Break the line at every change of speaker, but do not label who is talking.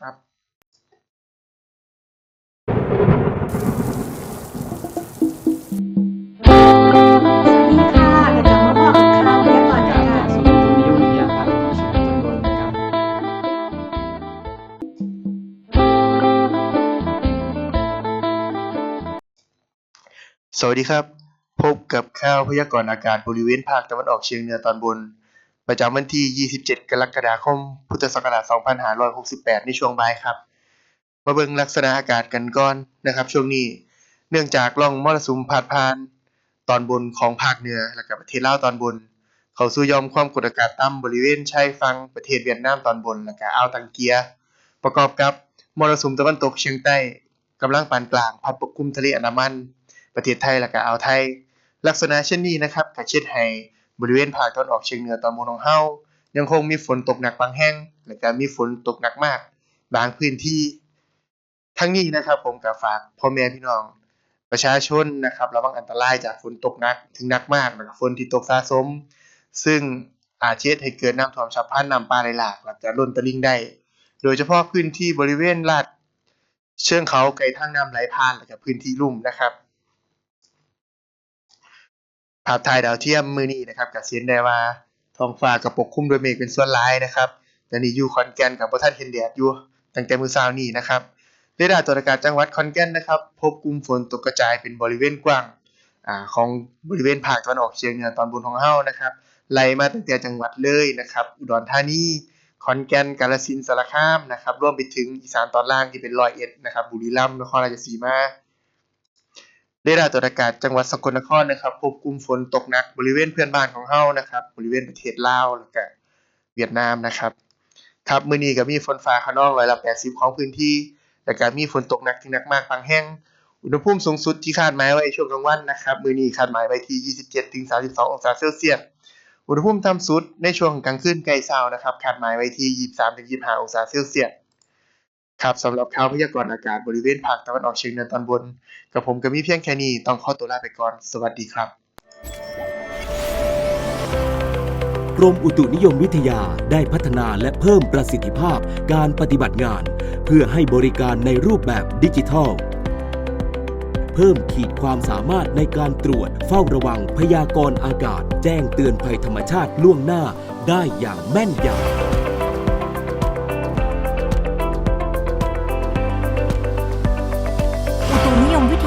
ครับ
ค่จะมาบอกข่าวพยากรณ์อากาศ
ศูนตุนิยมวิทยาภาคตะวันออกเฉียงเหนือตอนบน
สวัสดีครับ พบกับข่าวพยากรณ์อากาศบริเวณภาคตะวันออกเฉียงเหนือตอนบน ประจำวันที่ 27 กรกฎาคม พุทธศักราช 2568 ในช่วงบ่ายครับ มาเบิ่งลักษณะอากาศกันก่อนนะครับ ช่วงนี้ เนื่องจากร่องมรสุมพาดผ่าน ตอนบนของภาคเหนือ และก็ประเทศลาวตอนบน เขาสู่ยอมความกดอากาศต่ำบริเวณชายฝั่งประเทศเวียดนามตอนบน และก็อ่าวตังเกีย ประกอบกับมรสุมตะวันตกเฉียงใต้กำลังปานกลางพัดปกคลุมทะเลอันดามัน ประเทศไทยและก็อ่าวไทย ลักษณะเช่นนี้นะครับก็เช็ดให้ บริเวณภาคตะวันออกเฉียงเหนือตอนบนของเฮายังคงมีฝนตกหนักบางแห่ง และก็มีฝนตกหนักมาก บางพื้นที่ ทั้งนี้นะครับผมก็ฝากพ่อแม่พี่น้อง ประชาชนนะครับระวังอันตรายจากฝนตกหนักถึงหนักมากแล้วก็ฝนที่ตกสะสม ซึ่งอาจเฮ็ดให้เกิดน้ำท่วมฉับพลันน้ำป่าไหลหลากและก็ล้นตลิ่งได้ โดยเฉพาะพื้นที่บริเวณลาดเชิงเขาไกลทางน้ำไหลผ่านและก็พื้นที่ลุ่มนะครับ ภาพถ่ายดาวเทียมมือนี้นะครับก็สิเห็นได้ว่าท้องฟ้าก็ปกคลุมด้วยเมฆเป็นส่วนหลายนะครับตอนนี้อยู่ขอนแก่นก็บ่ทันเห็นแดดอยู่ตั้งแต่มื้อเช้านี้นะครับเรดาร์ตรวจอากาศจังหวัดขอนแก่นนะครับ พบกลุ่มฝนตกกระจายเป็นบริเวณกว้างอ่าของบริเวณภาคตะวันออกเฉียงเหนือตอนบนของเฮานะครับไล่มาตั้งแต่จังหวัดเลยนะครับ อุดรธานีขอนแก่นกาฬสินธุ์สารคามนะครับรวมไปถึงอีสานตอนล่างที่เป็นร้อยเอ็ดนะครับบุรีรัมย์นครราชสีมา เรดาร์ตรวจอากาศจังหวัดสกลนครนะครับพบกลุ่มฝนตกหนักบริเวณเพื่อนบ้านของเฮานะครับ บริเวณประเทศลาวแล้วก็เวียดนามนะครับ ครับมื้อนี้ก็มีฝนฟ้าคะนองร้อยละ80 ของพื้นที่ แล้วก็มีฝนตกหนักถึงหนักมากบางแห่ง อุณหภูมิสูงสุดที่คาดหมายไว้ช่วงกลางวันนะครับ มื้อนี้คาดหมายไว้ที่ 27-32 องศาเซลเซียส อุณหภูมิต่ำสุดในช่วงกลางคืนใกล้เช้านะครับ คาดหมายไว้ที่ 23-25 องศาเซลเซียส ครับสำหรับข่าวพยากรณ์อากาศบริเวณภาคตะวันออกเฉียงเหนือตอนบน กับผมก็มีเพียงแค่นี้ต้องขอตัวลาไปก่อน สวัสดีครับ
กรมอุตุนิยมวิทยาได้พัฒนาและเพิ่มประสิทธิภาพการปฏิบัติงาน เพื่อให้บริการในรูปแบบดิจิทัล เพิ่มขีดความสามารถในการตรวจเฝ้าระวังพยากรณ์อากาศ แจ้งเตือนภัยธรรมชาติล่วงหน้าได้อย่างแม่นยำ